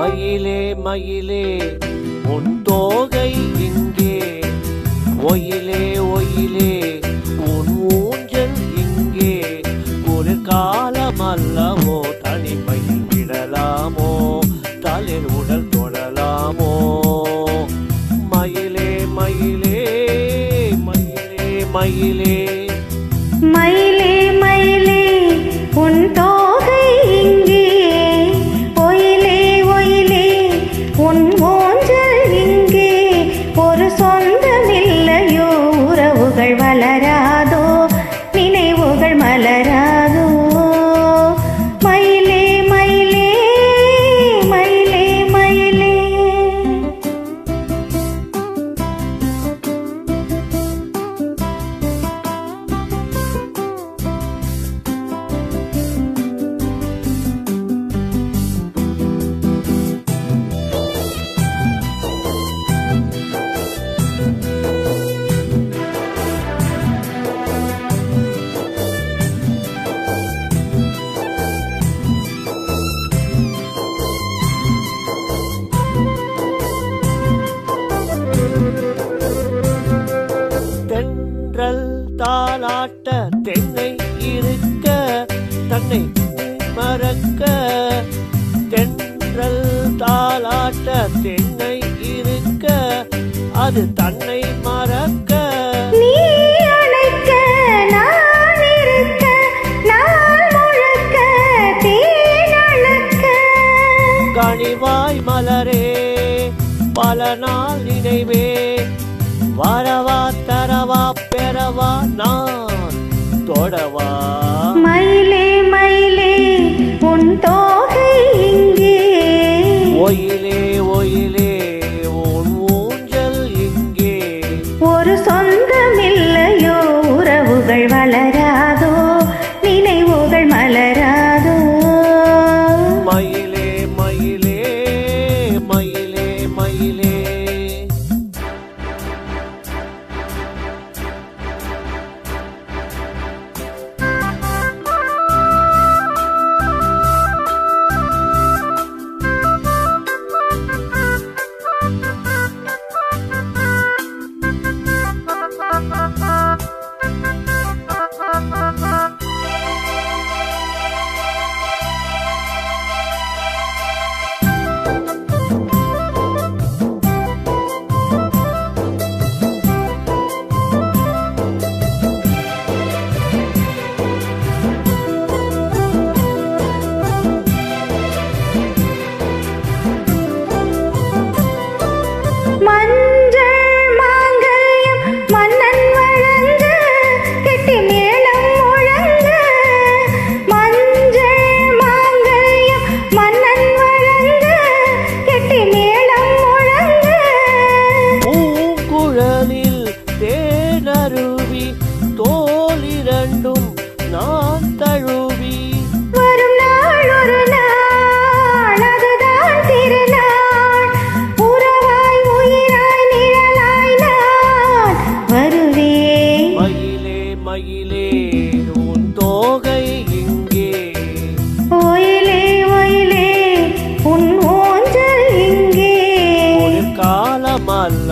மயிலே மயிலே உன் தோகை இங்கே. ஒயிலே ஒயிலே உன் ஊஞ்சல் இங்கே. ஒரு காலம் அல்லவோ தனிமையில் விடலாமோ தலில் உடல் தொடலாமோ. மயிலே மயிலே மயிலே மயிலே மயிலே. தென்றல் தாலாட்ட தென்னை இருக்க தன்னை மறக்க. தென்றல் தாலாட்ட தென்னை இருக்க அது தன்னை மறக்க. கனிவாய் மலரே பல நாள் நினைவே வரவா பெறவா நான்? தொடவா. தோலிரண்டும் நான் தழுவி வரும் நாள் ஒரு நாள் அதுதான் திருநாள். உறவாய் உயிராய் நிழலாய் நான் வருவேன். மயிலே மயிலே உன் தோகை இங்கே. ஒயிலே ஒயிலே உன் ஊஞ்சல் இங்கே. ஒரு காலம் அல்ல